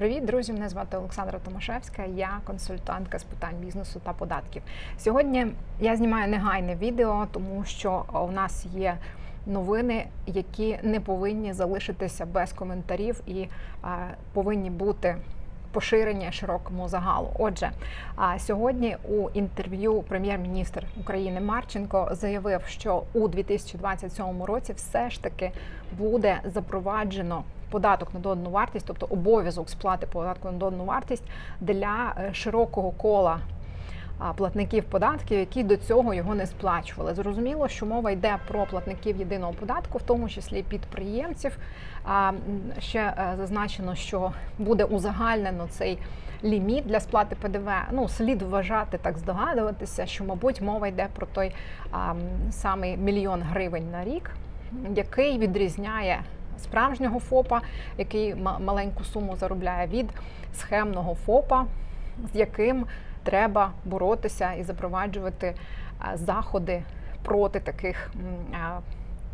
Привіт, друзі! Мене звати Олександра Томашевська. Я консультантка з питань бізнесу та податків. Сьогодні я знімаю негайне відео, тому що у нас є новини, які не повинні залишитися без коментарів і а, повинні бути. Поширення широкому загалу. Отже, сьогодні у інтерв'ю прем'єр-міністр України Марченко заявив, що у 2027 році все ж таки буде запроваджено податок на додану вартість, тобто обов'язок сплати податку на додану вартість для е, широкого кола платників податків, які до цього його не сплачували. Зрозуміло, що мова йде про платників єдиного податку, в тому числі підприємців. Ще е, зазначено, що буде узагальнено цей. Ліміт для сплати ПДВ, ну слід вважати так, здогадуватися, що, мабуть, мова йде про той самий мільйон гривень на рік, який відрізняє справжнього ФОПа, який маленьку суму заробляє від схемного ФОПа, з яким треба боротися і запроваджувати заходи проти таких а,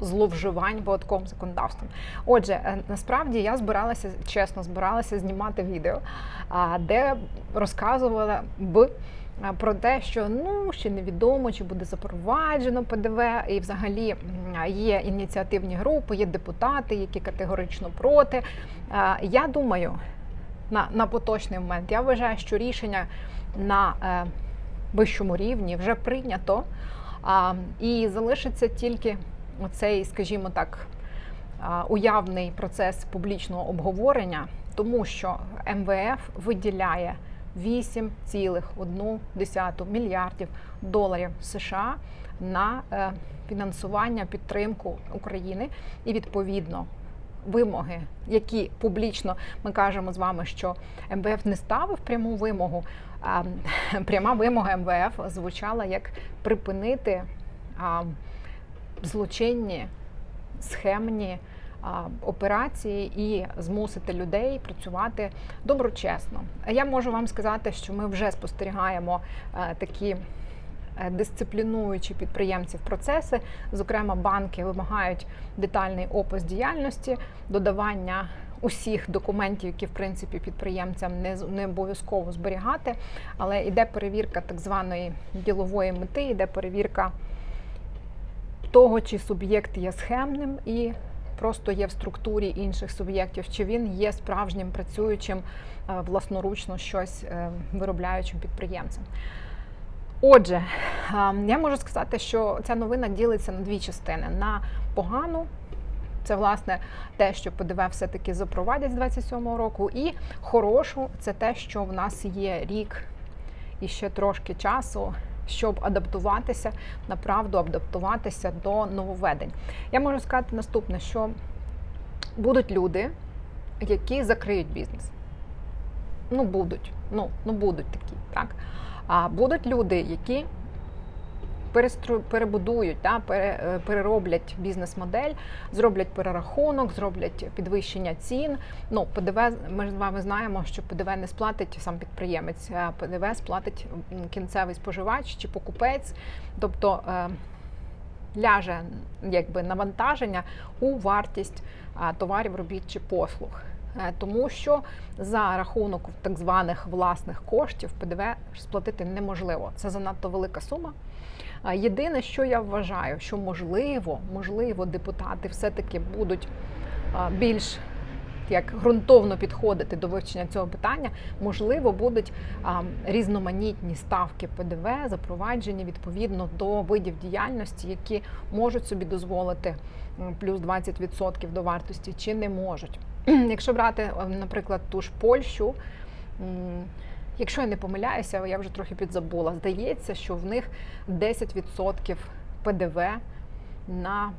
зловживань податковим законодавством. Отже, е, насправді я збиралася чесно збиралася знімати відео, де розказувала б про те, що ну ще невідомо, чи буде запроваджено ПДВ, і взагалі є ініціативні групи, є депутати, які категорично проти. Я думаю, на, на поточний момент я вважаю, що рішення на е, вищому рівні вже прийнято, і залишиться тільки оцей, скажімо так, уявний процес публічного обговорення, тому що МВФ виділяє 8,1 мільярдів доларів США на е, фінансування підтримку України і відповідно. Вимоги, які публічно ми кажемо з вами, що МВФ не ставив пряму вимогу. А пряма вимога МВФ звучала як припинити злочинні схемні операції і змусити людей працювати доброчесно. Я можу вам сказати, що ми вже спостерігаємо е, такі е, дисциплінуючі підприємців процеси. Зокрема, банки вимагають детальний опис діяльності, додавання усіх документів, які в принципі підприємцям не не обов'язково зберігати, але йде перевірка так званої ділової мети, йде перевірка того, чи суб'єкт є схемним і просто є в структурі інших суб'єктів, чи він є справжнім працюючим е, власноручно щось е, виробляючим підприємцем. Отже, е, я можу сказати, що ця новина ділиться на дві частини: на погану. Це власне те, що ПДВ все-таки запровадять з 27-го року, і хорошу це те, що в нас є рік і ще трошки часу, щоб адаптуватися, направду адаптуватися до нововведень. Я можу сказати наступне, що будуть люди, які закриють бізнес. Ну, будуть. Ну, ну будуть такі, так. А будуть люди, які перестру- перебудують, да, пере- е, перероблять бізнес-модель, зроблять перерахунок, зроблять підвищення цін. Ну, ПДВ, ми з вами знаємо, що ПДВ не сплатить сам підприємець, а ПДВ сплатить кінцевий споживач чи покупець. Тобто е, ляже якби навантаження у вартість товарів, робіт чи послуг. Е, Тому що за рахунок так званих власних коштів ПДВ сплатити неможливо. Це занадто велика сума. Єдине, що я вважаю, що можливо, можливо, депутати все-таки будуть більш як ґрунтовно підходити до вивчення цього питання, можливо, будуть різноманітні ставки ПДВ запроваджені відповідно до видів діяльності, які можуть собі дозволити плюс 20% до вартості, чи не можуть. Якщо брати, е, наприклад, ту ж Польщу. Якщо я не помиляюся, я вже трохи підзабула. Здається, що в них 10% ПДВ на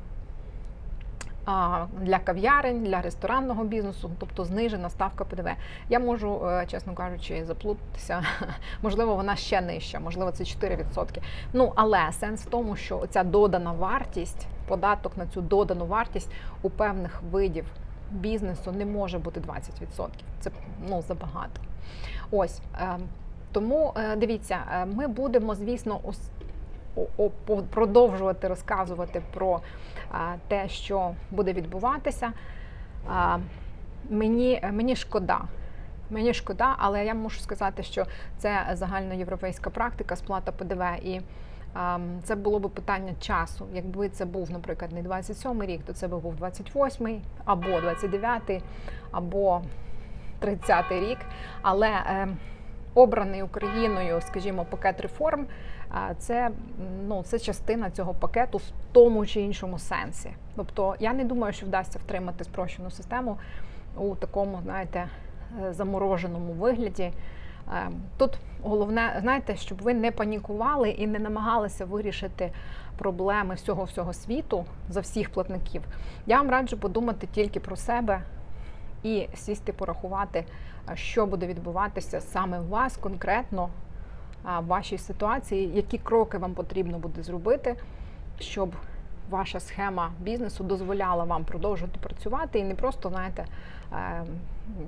для кав'ярень, для ресторанного бізнесу, тобто знижена ставка ПДВ. Я можу, е, чесно кажучи, заплутатися. Можливо, вона ще нижча, можливо, це 4%. Ну, але сенс в тому, що ця додана вартість, податок на цю додану вартість у певних видів бізнесу не може бути 20%. Це ну, забагато. Ось е, тому е, дивіться, е, ми будемо, звісно, продовжувати розказувати про те, що буде відбуватися. Мені, мені шкода Мені шкода, але я можу сказати, що це загальноєвропейська практика сплата ПДВ. І ем, це було б питання часу. Якби це був, наприклад, не 27-й рік, то це би був 28-й, або 29-й, або 30-й рік. Але ем, обраний Україною, скажімо, пакет реформ. а, Це ну це частина цього пакету в тому чи іншому сенсі. Тобто я не думаю, що вдасться втримати спрощену систему у такому, знаєте, е, замороженому вигляді. Е, Тут головне, знаєте, щоб ви не панікували і не намагалися вирішити проблеми всього всього світу за всіх платників. Я вам раджу подумати тільки про себе і сісти, порахувати, що буде відбуватися саме у вас конкретно в вашій ситуації, які кроки вам потрібно буде зробити, щоб ваша схема бізнесу дозволяла вам продовжувати працювати і не просто, знаєте, е,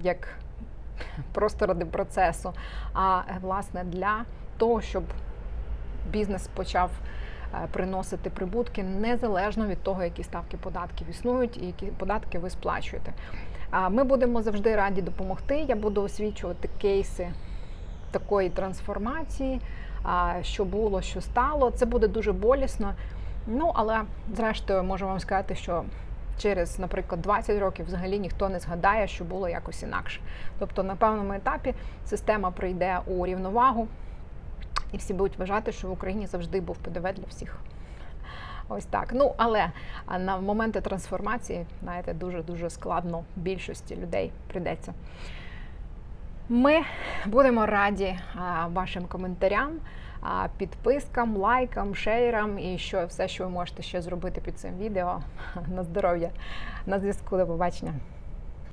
як просто ради процесу, а е, власне для того, щоб бізнес почав е, приносити прибутки незалежно від того, які ставки податків існують і які податки ви сплачуєте. Ми будемо завжди раді допомогти. Я буду освічувати кейси такої трансформації, що було, що стало. Це буде дуже болісно. Ну, але зрештою можу вам сказати, що через, наприклад, 20 років взагалі ніхто не згадає, що було якось інакше. Тобто, на певному етапі система прийде у рівновагу, і всі будуть вважати, що в Україні завжди був ПДВ для всіх. Ось так. Ну але на моменти трансформації, знаєте, дуже дуже складно більшості людей прийдеться. Ми будемо раді вашим коментарям, підпискам, лайкам, шейрам і що все, що ви можете ще зробити під цим відео. На здоров'я, на зв'язку, до побачення.